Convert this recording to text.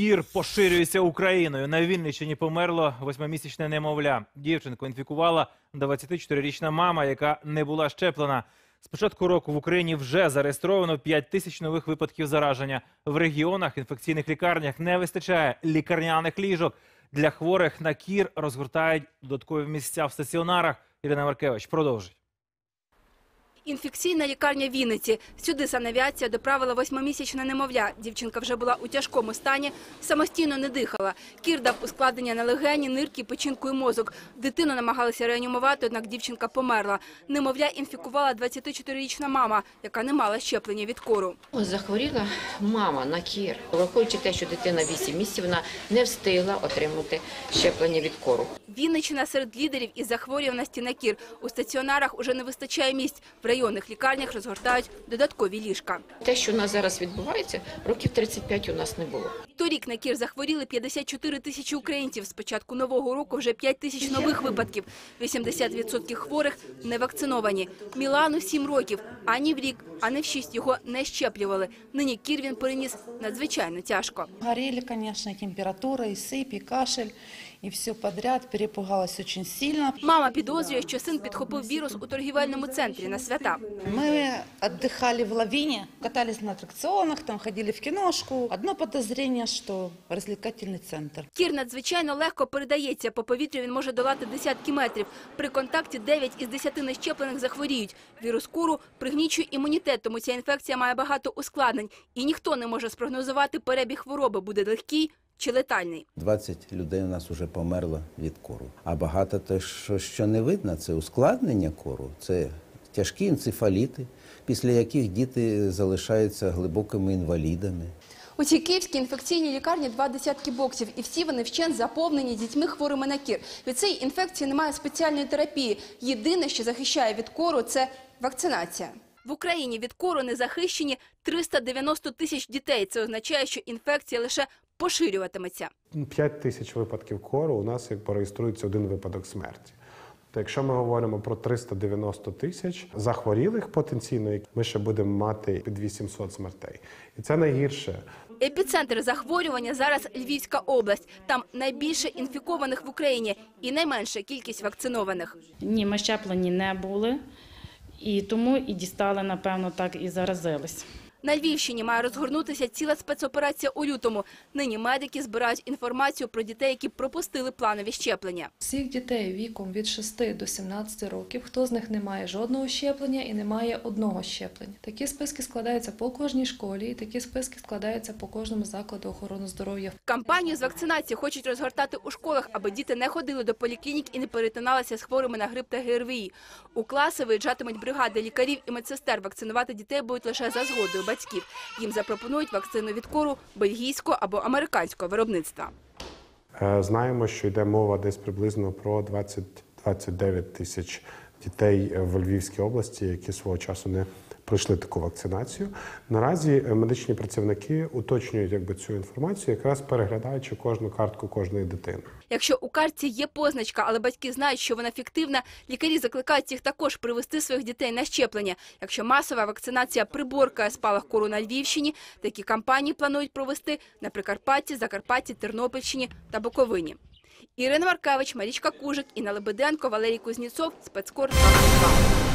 Кір поширюється Україною. На Вінниччині померло восьмимісячне немовля. Дівчинку інфікувала 24-річна мама, яка не була щеплена. З початку року в Україні вже зареєстровано 5 тисяч нових випадків зараження. В регіонах інфекційних лікарнях не вистачає лікарняних ліжок. Для хворих на кір розгортають додаткові місця в стаціонарах. Ірина Маркевич продовжить. Інфекційна лікарня Вінниці. Сюди санавіація доправила восьмимісячне немовля. Дівчинка вже була у тяжкому стані, самостійно не дихала. Кір дав ускладнення на легені, нирки, печінку і мозок. Дитину намагалися реанімувати, однак дівчинка померла. Немовля інфікувала 24-річна мама, яка не мала щеплення від кору. Захворіла мама на кір. Враховуючи те, що дитина 8 місяців, вона не встигла отримати щеплення від кору. Вінниччина серед лідерів із захворюваності на кір. У стаціонарах уже не вистачає місць. В районних лікарнях розгортають додаткові ліжка. Те, що у нас зараз відбувається, років 35 у нас не було. Торік на кір захворіли 54 тисячі українців. З початку нового року вже 5 тисяч нових випадків. 80% хворих не вакциновані. Мілану 7 років. Ані в рік, ані в 6 його не щеплювали. Нині кір він переніс надзвичайно тяжко. Горели, конечно, и температура, и сыпь, и кашель, и все подряд. Перепугалась очень сильно. Мама підозрює, що син підхопив вірус у торгівельному центрі на свята. Мы отдыхали в лавине, катались на аттракционах, там ходили в киношку. Одно подозрение, что развлекательный центр. Кір надзвичайно легко передається. По повітрю він може долати десятки метрів. При контакті 9 із 10 нещеплених захворіють. Вірус куру пригнічує імунітет, тому ця інфекція має багато ускладнень. І ніхто не може спрогнозувати перебіг хвороби, буде легкий чи летальний. 20 людей у нас вже померло від кору. А багато те, що, що не видно, це ускладнення кору, це тяжкі енцефаліти, після яких діти залишаються глибокими інвалідами. У цій київській інфекційній лікарні два десятки боксів, і всі вони вщент заповнені дітьми хворими на кір. Від цієї інфекції немає спеціальної терапії. Єдине, що захищає від кору, це вакцинація. В Україні від кору не захищені 390 тисяч дітей. Це означає, що інфекція лише поширюватиметься. 5 тисяч випадків кору у нас як реєструється один випадок смерті. То якщо ми говоримо про 390 тисяч захворілих потенційно, ми ще будемо мати під 800 смертей. І це найгірше. Епіцентр захворювання зараз Львівська область. Там найбільше інфікованих в Україні і найменша кількість вакцинованих. Ні, ми щеплені не були, і тому і дістали, напевно, так і заразились. На Львівщині має розгорнутися ціла спецоперація у лютому. Нині медики збирають інформацію про дітей, які пропустили планові щеплення. Всіх дітей віком від 6 до 17 років, хто з них не має жодного щеплення і не має одного щеплення. Такі списки складаються по кожній школі, і такі списки складаються по кожному закладу охорони здоров'я. Кампанію з вакцинації хочуть розгортати у школах, аби діти не ходили до поліклінік і не перетиналися з хворими на грип та ГРВІ. У класи виїжджатимуть бригади лікарів і медсестер. Вакцинувати дітей будуть лише за згодою батьків. Їм запропонують вакцину від кору бельгійського або американського виробництва. Е, Знаємо, що йде мова десь приблизно про 20-29 тисяч дітей в Львівській області, які свого часу не пройшли таку вакцинацію. Наразі е, медичні працівники уточнюють якби цю інформацію, якраз переглядаючи кожну картку кожної дитини. Якщо у картці є позначка, але батьки знають, що вона фіктивна, лікарі закликають їх також привести своїх дітей на щеплення. Якщо масова вакцинація приборкає спалах кору на Львівщині, такі кампанії планують провести на Прикарпатті, Закарпатті, Тернопільщині та Буковині. Ірина Маркевич, Марічка Кужик, Інна Лебеденко, Валерій Кузніцов, Спецкор 22.